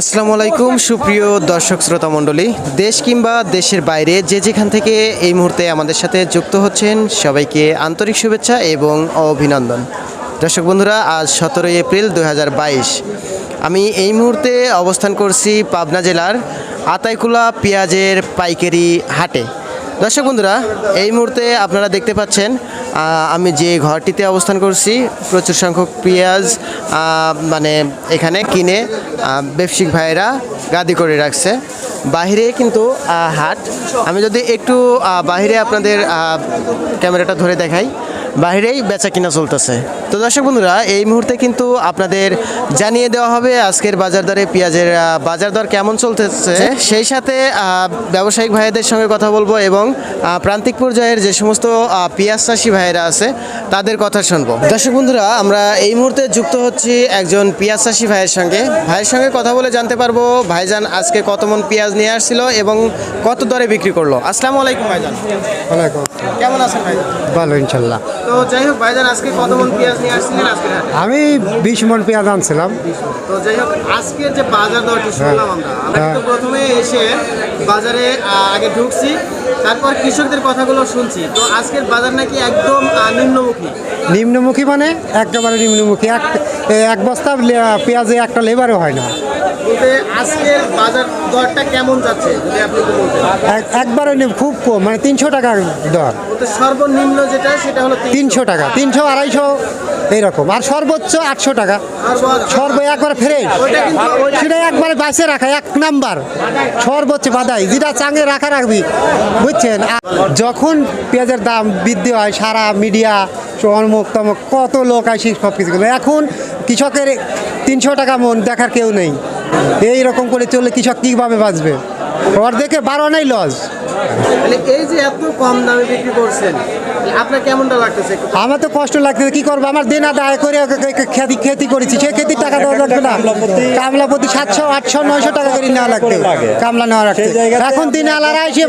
আসসালামু আলাইকুম, সুপ্রিয় দর্শক শ্রোতা মণ্ডলী। দেশ কিংবা দেশের বাইরে যে যেখান থেকে এই মুহূর্তে আমাদের সাথে যুক্ত হচ্ছেন, সবাইকে আন্তরিক শুভেচ্ছা এবং অভিনন্দন। দর্শক বন্ধুরা, আজ সতেরোই এপ্রিল দু হাজার বাইশ। আমি এই মুহূর্তে অবস্থান করছি পাবনা জেলার আতাইকুলা পেঁয়াজের পাইকারি হাটে। দর্শক বন্ধুরা, এই মুহূর্তে আপনারা দেখতে পাচ্ছেন আমি যে ঘরটিতে অবস্থান করছি, প্রচুর সংখ্যক পেঁয়াজ মানে এখানে কিনে ব্যবসিক ব্যবসায়িক ভাইয়েরা গাদি করে রাখছে। বাহিরে কিন্তু হাট। আমি যদি একটু বাহিরে আপনাদের ক্যামেরাটা ধরে দেখাই। বাইরেই বেচা কিনা চলতেছে। তো দর্শক বন্ধুরা এই মুহূর্তে কিন্তু আপনাদের জানিয়ে দেওয়া হবে আজকের বাজার দরে পেঁয়াজের বাজার দর কেমন চলতেছে। সেই সাথে ব্যবসায়িক ভাইদের সঙ্গে কথা বলব এবং প্রান্তিক পর্যায়ের যে সমস্ত পেঁয়াজ চাষি ভাইয়েরা আছে তাদের কথা শুনব। দর্শক বন্ধুরা আমরা এই মুহূর্তে যুক্ত হচ্ছি একজন পেঁয়াজ চাষি ভাইয়ের সঙ্গে। ভাইয়ের সঙ্গে কথা বলে জানতে পারব ভাইজান আজকে কত মন পেঁয়াজ নিয়ে আসছিল এবং কত দরে বিক্রি করল। আসসালামু আলাইকুম ভাইজান। কেমন আছেন ভাইজান? ভালো ইনশাল্লাহ। তো যাই হোক ভাইজান আজকে কত মন পেঁয়াজ নিয়ে আসছিলেন আজকে আমি বিশ মন পেঁয়াজ আনছিলাম। তো যাই হোক আজকে যে বাজার দরটি শুনলাম আমরা আমরা হ্যাঁ। প্রথমে এসে বাজারে আগে ঢুকছি তারপর কৃষকদের কথাগুলো শুনছি। তো আজকের বাজার নাকি একদম নিম্নমুখী? নিম্নমুখী মানে একেবারে নিম্নমুখী। এক এক বস্তা পেঁয়াজে একটা লেবারও হয় না। বলতে আজকের বাজার দরটা কেমন যাচ্ছে যদি আপনি এক- একবারে খুব কম মানে তিনশো টাকার দর। সর্বনিম্ন যেটা সেটা হলো তিনশো। টাকা তিনশো আড়াইশো এইরকম। আর সর্বোচ্চ আটশো টাকা। সর্ব একবার ফ্রেশ কিন্তু ওইটা সেটা একবারে বাসে রাখা এক নাম্বার। সর্বোচ্চ বাদাই যেটা চাঙে রাখা রাখবি বুঝছেন? যখন পেঁয়াজের দাম বৃদ্ধি হয় সারা মিডিয়া অমুক তমুক কত লোক আসি সব কিছু এখন কৃষকের তিনশো টাকা মন দেখার কেউ নেই। এই রকম করে চললে কৃষক কীভাবে বাঁচবে? অর্ধেকে বারো নেই লস। মানে এই যে এত কম দামে বিক্রি করছেন আপনার কেমনটা লাগতেছে আমার তো কষ্ট লাগতেছে কি করব? আমার দিন আদায় করে খেতি খেতি করেছি সে খেতির টাকা দেওয়া লাগবে না। কামলা প্রতি সাতশো আটশো নয়শো টাকা করে নেওয়া লাগবে। কামলা নেওয়া লাগবে এখন দিন আলারা এসে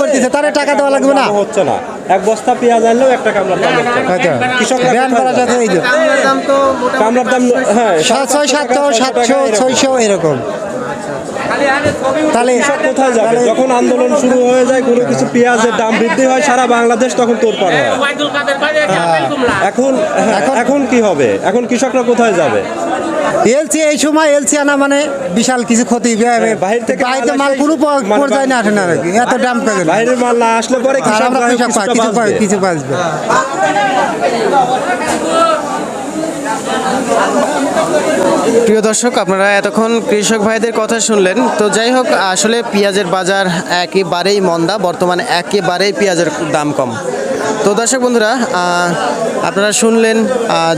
করতেছে তারা টাকা দেওয়া লাগবে না। হচ্ছে না। এক বস্তা পেঁয়াজ আনলেও একটা কামলার দাম আচ্ছা কৃষকরা ব্যান করা যাচ্ছে এই যে কামলার দাম তো মোটামুটি কামলার দাম হ্যাঁ সাত ছয় সাতশো সাতশো ছয়শো এরকম। তাহলে এসব কোথায় যাবে? যখন আন্দোলন শুরু হয়ে যায় কোনো কিছু পেঁয়াজের দাম বৃদ্ধি হয় সারা বাংলাদেশ তখন তোরপার হয় এখন হ্যাঁ, এখন- এখন কি হবে? এখন কৃষকরা কোথায় যাবে? এলসি এই সময় এলসি আনা মানে বিশাল কিছু ক্ষতি। থেকে বাইরে মাল কোনো পর্যায়ে না আসে না এত দাম করে। বাইরের মাল না আসলে পরে আমরা কৃষক পাই কিছু পাই কিছু বাঁচবে। প্রিয় দর্শক আপনারা এতক্ষণ কৃষক ভাইদের কথা শুনলেন। তো যাই হোক আসলে পেঁয়াজের বাজার একেবারেই মন্দা বর্তমানে একেবারেই পেঁয়াজের দাম কম। তো দর্শক বন্ধুরা আপনারা শুনলেন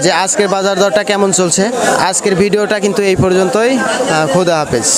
যে আজকের বাজার দরটা কেমন চলছে। আজকের ভিডিওটা কিন্তু এই পর্যন্তই। খোদা হাফেজ।